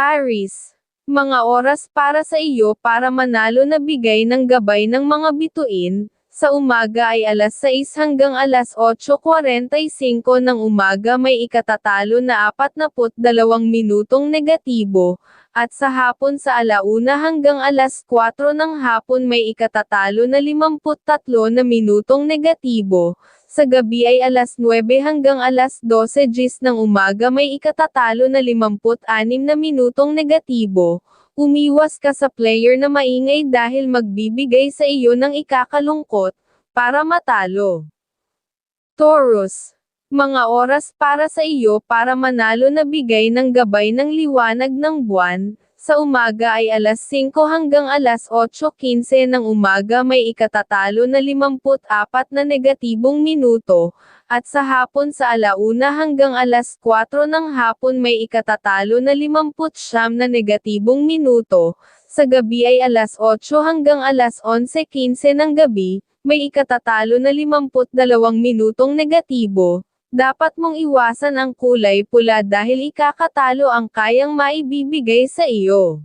Aris, mga oras para sa iyo para manalo na bigay ng gabay ng mga bituin, sa umaga ay alas 6 hanggang alas 8.45 ng umaga may ikatatalo na 42 minutong negatibo, at sa hapon sa alauna hanggang alas 4 ng hapon may ikatatalo na 53 na minutong negatibo, sa gabi ay alas 9 hanggang alas 12 gis ng umaga may ikatatalo na 56 na minutong negatibo. Umiwas ka sa player na maingay dahil magbibigay sa iyo ng ikakalungkot, para matalo. Taurus. Mga oras para sa iyo para manalo na bigay ng gabay ng liwanag ng buwan, sa umaga ay alas 5 hanggang alas 8.15 ng umaga may ikatatalo na 54 na negatibong minuto, at sa hapon sa alauna hanggang alas 4 ng hapon may ikatatalo na 59 na negatibong minuto, sa gabi ay alas 8 hanggang alas 11.15 ng gabi, may ikatatalo na 52 minutong negatibo, dapat mong iwasan ang kulay pula dahil ikakatalo ang kayang maibibigay sa iyo.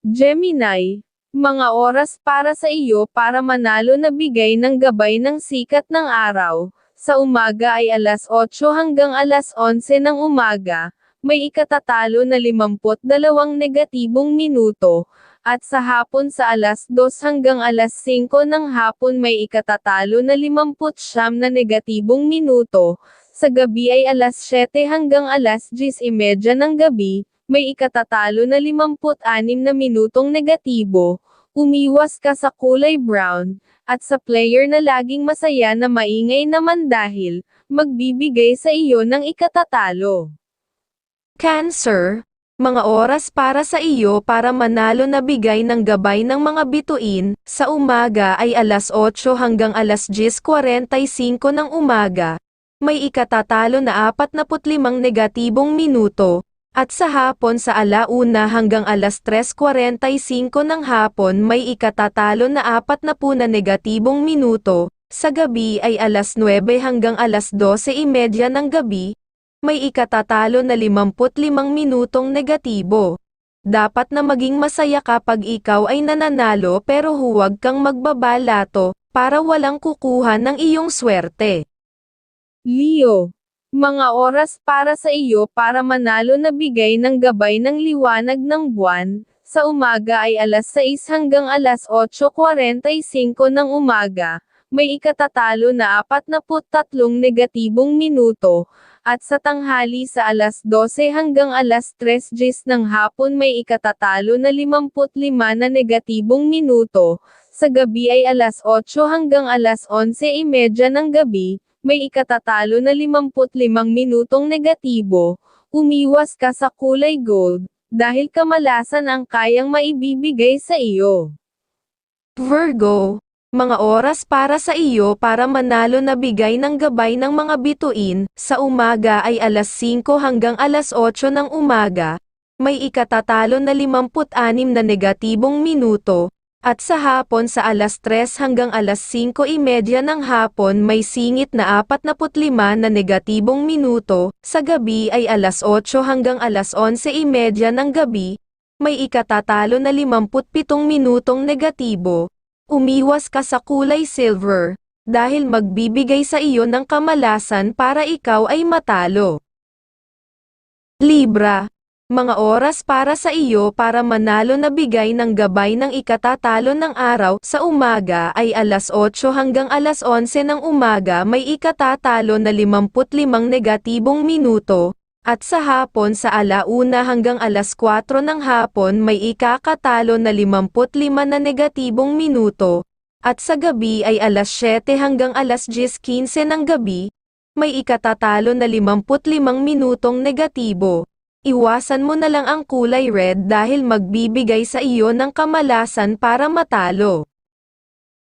Gemini, mga oras para sa iyo para manalo na bigay ng gabay ng sikat ng araw, sa umaga ay alas 8 hanggang alas 11 ng umaga, may ikatatalo na 52 negatibong minuto, at sa hapon sa alas 2 hanggang alas 5 ng hapon may ikatatalo na 59 na negatibong minuto, sa gabi ay alas 7 hanggang alas 10.30 ng gabi, may ikatatalo na 56 na minutong negatibo, umiwas ka sa kulay brown, at sa player na laging masaya na maingay naman dahil, magbibigay sa iyo ng ikatatalo. Cancer, mga oras para sa iyo para manalo na bigay ng gabay ng mga bituin, sa umaga ay alas 8 hanggang alas 10.45 ng umaga, may ikatatalo na 45 negatibong minuto, at sa hapon sa alauna hanggang alas 3.45 ng hapon may ikatatalo na 40 na negatibong minuto, sa gabi ay alas 9 hanggang alas 12.30 ng gabi, may ikatatalo na 55 minutong negatibo. Dapat na maging masaya kapag ikaw ay nananalo pero huwag kang magbabalato, para walang kukuha ng iyong swerte. Leo, mga oras para sa iyo para manalo na bigay ng gabay ng liwanag ng buwan, sa umaga ay alas 6 hanggang alas 8.45 ng umaga, may ikatatalo na 43 negatibong minuto, at sa tanghali sa alas 12 hanggang alas 3 gis ng hapon may ikatatalo na 55 na negatibong minuto, sa gabi ay alas 8 hanggang alas 11.30 ng gabi, may ikatatalo na 55 minutong negatibo, umiwas ka sa kulay gold, dahil kamalasan ang kayang maibibigay sa iyo. Virgo, mga oras para sa iyo para manalo na bigay ng gabay ng mga bituin, sa umaga ay alas 5 hanggang alas 8 ng umaga, may ikatatalo na 56 na negatibong minuto, at sa hapon sa alas 3 hanggang alas 5.30 ng hapon may singit na 45 na negatibong minuto, sa gabi ay alas 8 hanggang alas 11.30 ng gabi, may ikatatalo na 57 minutong negatibo. Umiwas ka sa kulay silver, dahil magbibigay sa iyo ng kamalasan para ikaw ay matalo. Libra, mga oras para sa iyo para manalo na bigay ng gabay ng ikatatalo ng araw sa umaga ay alas 8 hanggang alas 11 ng umaga may ikatatalo na 55 negatibong minuto, at sa hapon sa alauna hanggang alas 4 ng hapon may ikakatalo na 55 na negatibong minuto, at sa gabi ay alas 7 hanggang alas 10.15 ng gabi, may ikatatalo na 55 minutong negatibo. Iwasan mo na lang ang kulay red dahil magbibigay sa iyo ng kamalasan para matalo.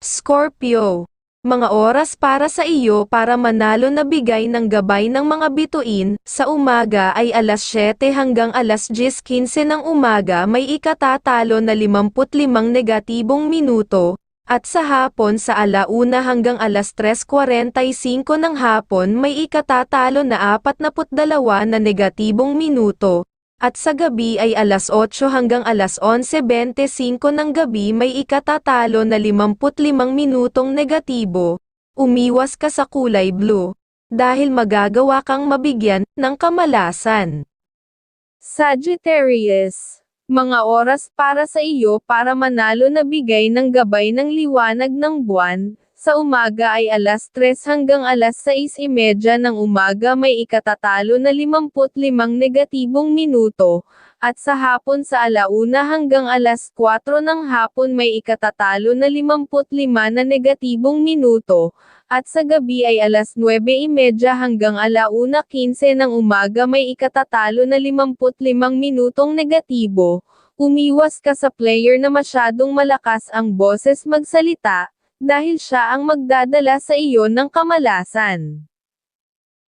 Scorpio, mga oras para sa iyo para manalo na bigay ng gabay ng mga bituin, sa umaga ay alas 7 hanggang alas 10.15 ng umaga may ikatatalo na 55 negatibong minuto, at sa hapon sa alauna hanggang alas 3.45 ng hapon may ikatatalo na 42 na negatibong minuto, At sa gabi ay alas 8 hanggang alas 11.25 ng gabi may ikatatalo na 55 minutong negatibo. Umiwas ka sa kulay blue. Dahil magagawa kang mabigyan ng kamalasan. Sagittarius, mga oras para sa iyo para manalo na bigay ng gabay ng liwanag ng buwan, sa umaga ay alas 3 hanggang alas 6.30 ng umaga may ikatatalo na 55 negatibong minuto, at sa hapon sa alauna hanggang alas 4 ng hapon may ikatatalo na 55 na negatibong minuto, at sa gabi ay alas 9.30 hanggang alauna 15 ng umaga may ikatatalo na 55 minutong negatibo. Umiwas ka sa player na masyadong malakas ang boses magsalita, dahil siya ang magdadala sa iyo ng kamalasan.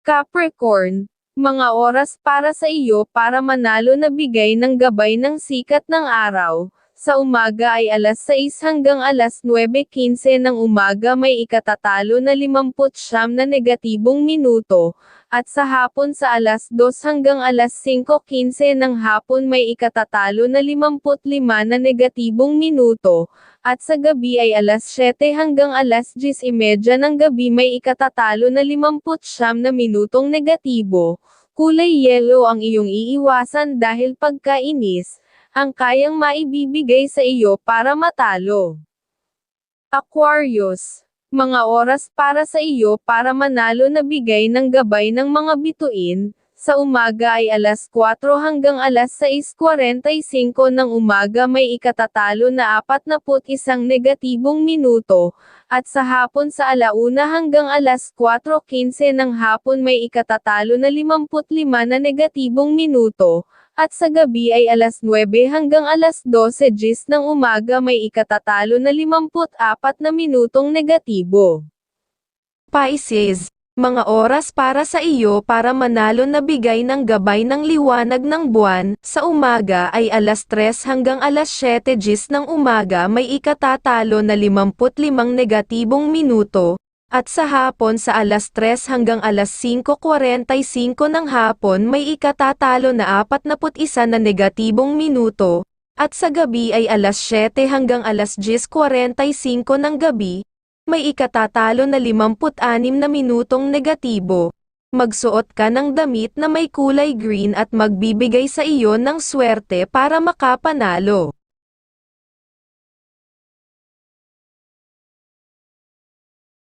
Capricorn, mga oras para sa iyo para manalo na bigay ng gabay ng sikat ng araw. Sa umaga ay alas 6 hanggang alas 9.15 ng umaga may ikatatalo na 59 na negatibong minuto, at sa hapon sa alas 2 hanggang alas 5.15 ng hapon may ikatatalo na 55 na negatibong minuto, at sa gabi ay alas 7 hanggang alas 10.30 ng gabi may ikatatalo na 59 na minutong negatibo. Kulay yellow ang iyong iiwasan dahil pagkainis, ang kayang maibibigay sa iyo para matalo. Aquarius, mga oras para sa iyo para manalo na bigay ng gabay ng mga bituin, sa umaga ay alas 4 hanggang alas 6.45 ng umaga may ikatatalo na 41 negatibong minuto, at sa hapon sa alauna hanggang alas 4.15 ng hapon may ikatatalo na 55 na negatibong minuto, at sa gabi ay alas 9 hanggang alas 12 gis ng umaga may ikatatalo na 54 na minutong negatibo. Pisces, mga oras para sa iyo para manalo na bigay ng gabay ng liwanag ng buwan, sa umaga ay alas 3 hanggang alas 7 gis ng umaga may ikatatalo na 55 negatibong minuto, at sa hapon sa alas 3 hanggang alas 5.45 ng hapon may ikatatalo na 41 na negatibong minuto, at sa gabi ay alas 7 hanggang alas 10.45 ng gabi, may ikatatalo na 56 na minutong negatibo. Magsuot ka ng damit na may kulay green at magbibigay sa iyo ng swerte para makapanalo.